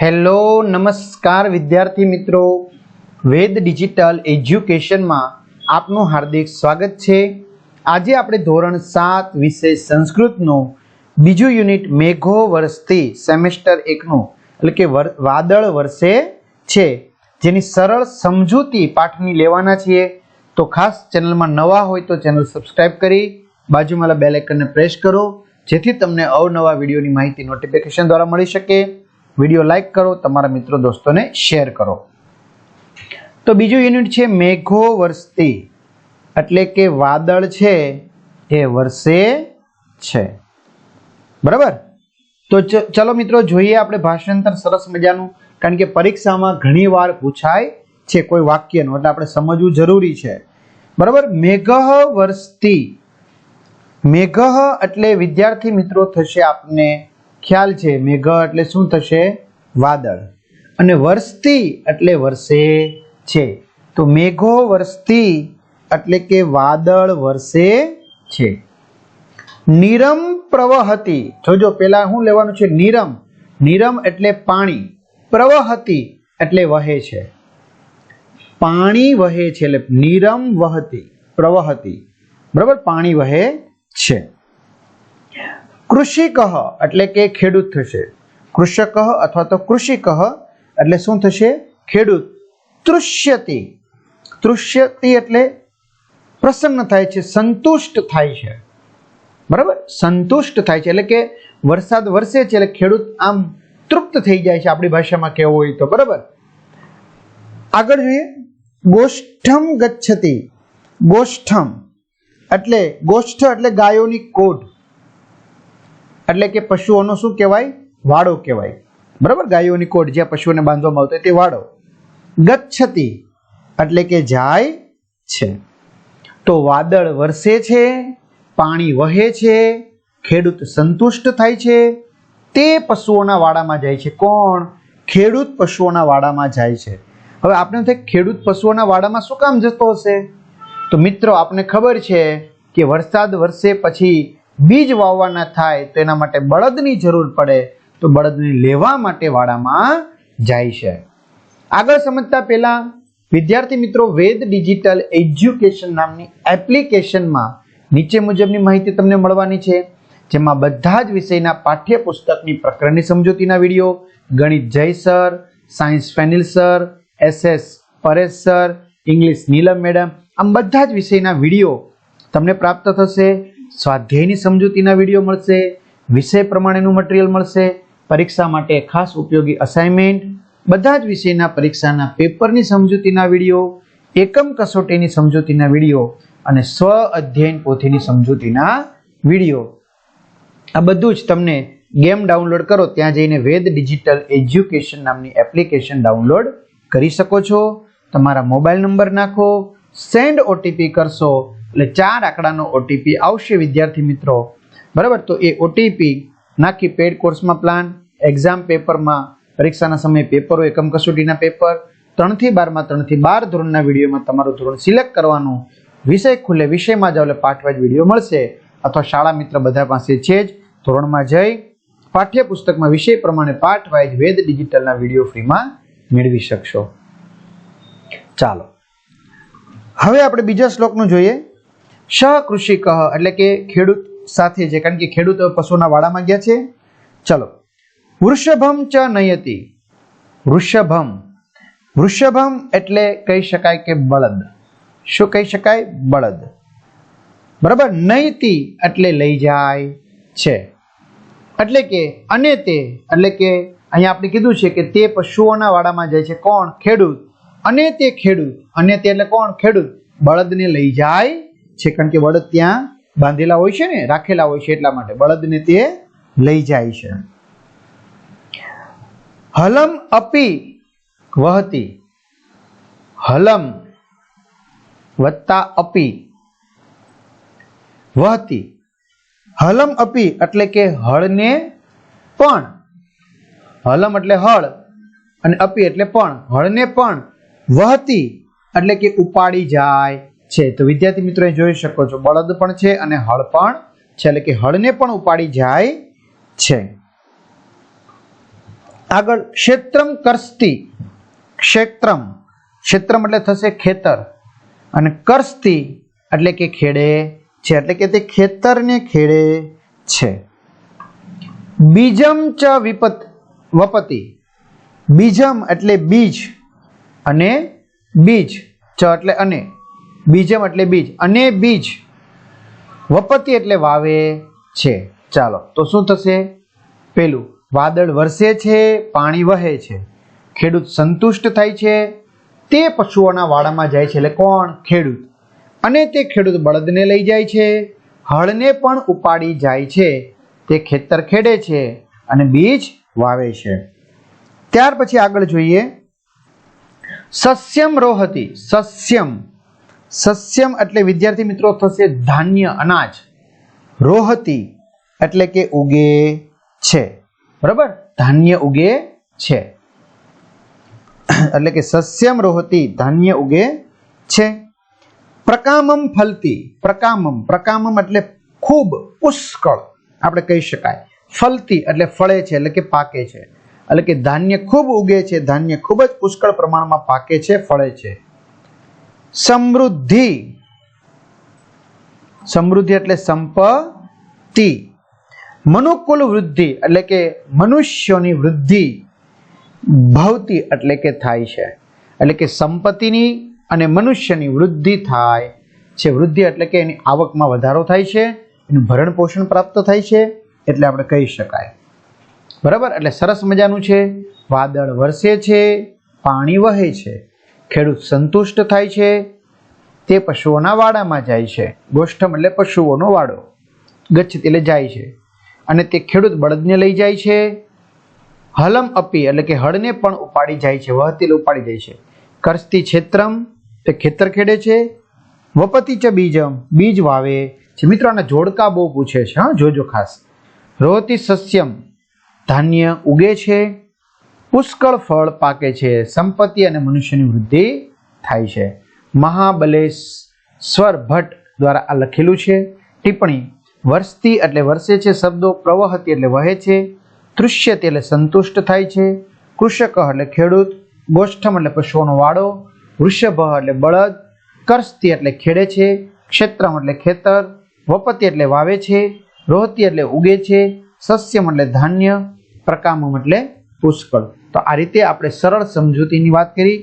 Hello, નમસ્કાર વિદ્યાર્થી મિત્રો. વેદ ડિજિટલ એજ્યુકેશનમાં આપનું હાર્દિક સ્વાગત છે. આજે આપણે ધોરણ સાત વિષય સંસ્કૃતનું બીજું યુનિટ મેઘો વર્ષથી સેમેસ્ટર એકનું, એટલે કે વાદળ વર્ષે છે. જેની સરળ સમજૂતી પાઠની લેવાના છીએ. તો ખાસ ચેનલમાં નવા હોય તો ચેનલ સબસ્ક્રાઈબ કરી, બાજુમાં બેલ આઇકનને પ્રેસ કરો, જેથી તમને અવનવા વિડીયોની માહિતી નોટિફિકેશન દ્વારા મળી શકે. વીડિયો લાઈક કરો, તમારા મિત્રો દોસ્તોને શેર કરો. તો બીજું યુનિટ છે મેઘો વર્ષતી એટલે કે વાદળ છે, એ વર્ષે છે. બરાબર? તો ચલો મિત્રો, જોઈએ આપણે ભાષાંતર સરસ મજાનું, કારણ કે પરીક્ષામાં ઘણી વાર પૂછાય છે કોઈ વાક્યનું, એટલે આપણે સમજવું જરૂરી છે. બરાબર? મેઘ વર્ષતી મેઘ એટલે વિદ્યાર્થી મિત્રો, થશે આપને ખ્યાલ છે, મેઘ એટલે શું થશે? વાદળ. અને વરસતી એટલે વર્ષે છે. તો મેઘો વરસતી એટલે કે વાદળ વર્ષે છે. નિરમ પ્રવહતી. જોજો, પેલા શું લેવાનું છે? નિરમ. નિરમ એટલે પાણી. પ્રવહતી એટલે વહે છે. પાણી વહે છે એટલે નિરમ વહતી. પ્રવહતી. બરાબર? પાણી વહે છે. કૃષિકહ એટલે કે ખેડૂત થશે. કૃષક અથવા તો કૃષિકહ એટલે શું થશે? ખેડૂત. તૃષ્યતિ. તૃષ્યતિ એટલે પ્રસન્ન થાય છે, સંતુષ્ટ થાય છે. બરાબર? સંતુષ્ટ થાય છે એટલે કે વરસાદ વરસે છે એટલે ખેડૂત આમ તૃપ્ત થઈ જાય છે આપણી ભાષામાં કહેવું હોય તો. બરાબર? આગળ જોઈએ. ગોષ્ઠમ ગચ્છતી. ગોષ્ઠમ એટલે ગોષ્ઠ એટલે ગાયોની કોઢ. એટલે કે પશુઓનો શું કહેવાય? વાડો કહેવાય. બરાબર? ગાયોની કોઢ જ્યાં પશુઓને બાંધવામાં આવતો તે વાડો. ગચ્છતી એટલે કે જાય છે. તો વાદળ વરસે છે, પાણી વહે છે, ખેડૂત સંતુષ્ટ થાય છે, તે પશુઓના વાડામાં જાય છે. કોણ? ખેડૂત પશુઓના વાડામાં જાય છે. હવે આપણે થાય ખેડૂત પશુઓના વાડામાં શું કામ જતો હશે? તો મિત્રો, આપને ખબર છે કે વરસાદ વરસે પછી બીજ વાવવાના થાય તો એના માટે બળદની જરૂર પડે તો બળદને લેવા માટે વાડામાં જાય છે. આગળ સમજતા પહેલા વિદ્યાર્થી મિત્રો વેદ ડિજિટલ એજ્યુકેશન નામની એપ્લિકેશનમાં નીચે મુજબની માહિતી તમને મળવાની છે. જેમાં બધા જ વિષયના પાઠ્યપુસ્તકની પ્રકરણની સમજૂતીના વીડિયો, ગણિત Jay sir, science Fenil sir, SS Paresh sir, English Neelam madam, આમ બધા જ વિષયના વીડિયો તમને પ્રાપ્ત થશે. સ્વાધ્યાયની સમજૂતીના વીડિયો મળશે, વિષય પ્રમાણેનું મટીરિયલ મળશે, પરીક્ષા માટે ખાસ ઉપયોગી અસાઇનમેન્ટ બધા જ વિષયના પરીક્ષાના પેપરની સમજૂતીના વીડિયો, એકમ કસોટીની સમજૂતીના વીડિયો અને સ્વ અધ્યયન પોથીની સમજૂતીના વીડિયો. આ બધું જ તમને ગેમ ડાઉનલોડ કરો, ત્યાં જઈને વેદ ડિજિટલ એજ્યુકેશન નામની એપ્લિકેશન ડાઉનલોડ કરી શકો છો. તમારા મોબાઈલ નંબર નાખો સેન્ડ ઓટીપી કરશો એટલે ચાર આંકડાનો ઓટીપી આવશે, વિદ્યાર્થી મિત્રો. બરાબર? તો એ ઓટીપી નાખી પેડ કોર્સમાં પ્લાન એક્ઝામ પેપરમાં પરીક્ષાના સમયે પેપરો એકમ કસોટીના પેપર ત્રણથી બારમાં, ત્રણથી બાર ધોરણના વિડીયોમાં તમારું ધોરણ સિલેક્ટ કરવાનું. વિષય ખુલે, વિષયમાં જાઓ એટલે પાઠવાજ વીડિયો મળશે. અથવા શાળા મિત્ર બધા પાસે છે જ, ધોરણમાં જઈ પાઠ્યપુસ્તકમાં વિષય પ્રમાણે પાઠ વાઇઝ વેદ, ડિજિટલના વીડિયો ફ્રીમાં મેળવી શકશો. ચાલો. હવે આપણે બીજા શ્લોકનું જોઈએ. સહકૃષિક એટલે કે ખેડૂત સાથે છે કારણ કે ખેડૂત પશુના વાડામાં ગયા છે. ચલો. વૃષભમ ચ નયતિ. વૃષભમ. વૃષભમ એટલે કહી શકાય કે બળદ. શું કહી શકાય? બળદ. બરાબર? નયતિ એટલે લઈ જાય છે. એટલે કે અને તે, એટલે કે અહીંયા આપણે કીધું છે કે તે પશુઓના વાડામાં જાય છે. કોણ? ખેડૂત. અને તે ખેડૂત. અને તે એટલે કોણ? ખેડૂત. બળદને લઈ જાય છે, કારણ કે બળદ ત્યાં બાંધેલા હોય છે ને, રાખેલા હોય છે એટલા માટે. બળદને તે લઈ જાય છે. હલમ અપી વહતી. હલમ વત્તા અપી વહતી. હલમ અપી એટલે કે હળને પણ. હલમ એટલે હળ અને અપી એટલે પણ. હળને પણ વહતી એટલે કે ઉપાડી જાય. છે. તો વિદ્યાર્થી મિત્રો જોઈ શકો છો, બળદ પણ છે અને હળ પણ છે. એટલે કે હળને પણ ઉપાડી જાય છે. આગળ ક્ષેત્રમ કરસ્તી. ક્ષેત્રમ. ક્ષેત્રમ એટલે થશે ખેતર. અને કરસ્તી એટલે કે ખેડે છે. એટલે કે તે ખેતરને ખેડે છે. બીજમ ચ વિપત, વપતિ. બીજમ એટલે બીજ અને બીજ. ચ એટલે અને. બીજમ એટલે બીજ. અને બીજ વપતિ એટલે વાવે છે. ચાલો, તો શું થશે? પેલું, વાદળ વરસે છે, પાણી વહે છે. ખેડૂત સંતુષ્ટ થાય છે. તે પશુઓના વાડામાં જાય છે એટલે કોણ? ખેડૂત. અને તે ખેડૂત બળદને લઈ જાય છે. હળને પણ ઉપાડી જાય છે. તે ખેતર ખેડે છે અને બીજ વાવે છે. ત્યાર પછી આગળ જોઈએ. સસ્યમ રોહતી, સસ્યમ. સસ્યમ એટલે વિદ્યાર્થી મિત્રો થશે ધાન્ય અનાજ. રોહતી એટલે કે ઉગે છે. બરાબર? ધાન્ય ઉગે છે. એટલે કે સસ્યમ રોહતી ધાન્ય ઉગે છે. પ્રકામમ ફલતી, પ્રકામમ પ્રકામમ એટલે ખૂબ પુષ્કળ, આપણે કહી શકાય. ફલતી એટલે ફળે છે, એટલે કે પાકે છે. એટલે કે ધાન્ય ખૂબ ઉગે છે, ધાન્ય ખૂબ જ પુષ્કળ પ્રમાણમાં પાકે છે, ફળે છે. સમૃદ્ધિ. સમૃદ્ધિ એટલે સંપત્તિ. મનુકુલ વૃદ્ધિ એટલે કે મનુષ્યોની વૃદ્ધિ. ભવતી એટલે કે થાય છે. એટલે કે સંપત્તિની અને મનુષ્યની વૃદ્ધિ થાય છે. વૃદ્ધિ એટલે કે એની આવકમાં વધારો થાય છે, એનું ભરણ પોષણ પ્રાપ્ત થાય છે, એટલે આપણે કહી શકાય. બરાબર? એટલે સરસ મજાનું છે. વાદળ વરસે છે, પાણી વહે છે. ખેડૂત સંતુષ્ટ થાય છે, તે પશુઓના વાડામાં જાય છે. ગોષ્ઠમ એટલે પશુઓનો વાડો. ગચ્છ એટલે જાય છે. અને તે ખેડૂત બળદને લઈ જાય છે. હલમ અપી એટલે કે હળને પણ ઉપાડી જાય છે વહતી ઉપાડી જાય છે. કરસ્તી ક્ષેત્રમ તે ખેતર ખેડે છે. વપતી ચ બીજમ, બીજ વાવે છે. મિત્રો, આના જોડકા બહુ પૂછે છે, હા, જોજો ખાસ. રોહતી સસ્યમ, ધાન્ય ઉગે છે. પુષ્કળ ફળ પાકે છે. સંપત્તિ અને મનુષ્યની વૃદ્ધિ થાય છે. મહાબલેશ્વર ભટ્ટ દ્વારા આ લખેલું છે. ટિપ્પણી વર્ષતી એટલે વર્ષે છે શબ્દો, પ્રવહતી એટલે વહે છે, તૃષ્યતી એટલે સંતુષ્ટ થાય છે, કૃષક એટલે ખેડૂત, ગોષ્ઠમ એટલે પશુઓનો વાડો, વૃષભ એટલે બળદ, કરસ્તી એટલે ખેડે છે, ક્ષેત્રમ એટલે ખેતર, વપતિ એટલે વાવે છે, રોહતી એટલે ઉગે છે, સસ્યમ એટલે ધાન્ય, પ્રકામમ એટલે પુષ્કળ. તો આ રીતે આપણે સરળ સમજૂતીની વાત કરી.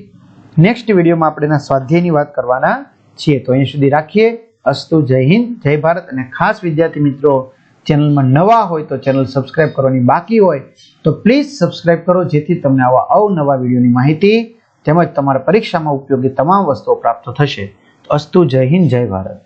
નેક્સ્ટ વિડીયોમાં આપણે એના સ્વાધ્યાયની વાત કરવાના છીએ. તો અહીં સુધી રાખીએ. અસ્તુ, જય હિન્દ, જય ભારત. અને ખાસ વિદ્યાર્થી મિત્રો, ચેનલમાં નવા હોય તો ચેનલ સબસ્ક્રાઇબ કરવાની બાકી હોય તો પ્લીઝ સબસ્ક્રાઇબ કરો, જેથી તમને આવા અવનવા વિડીયોની માહિતી તેમજ તમારા પરીક્ષામાં ઉપયોગી તમામ વસ્તુઓ પ્રાપ્ત થશે. અસ્તુ, જય હિન્દ, જય ભારત.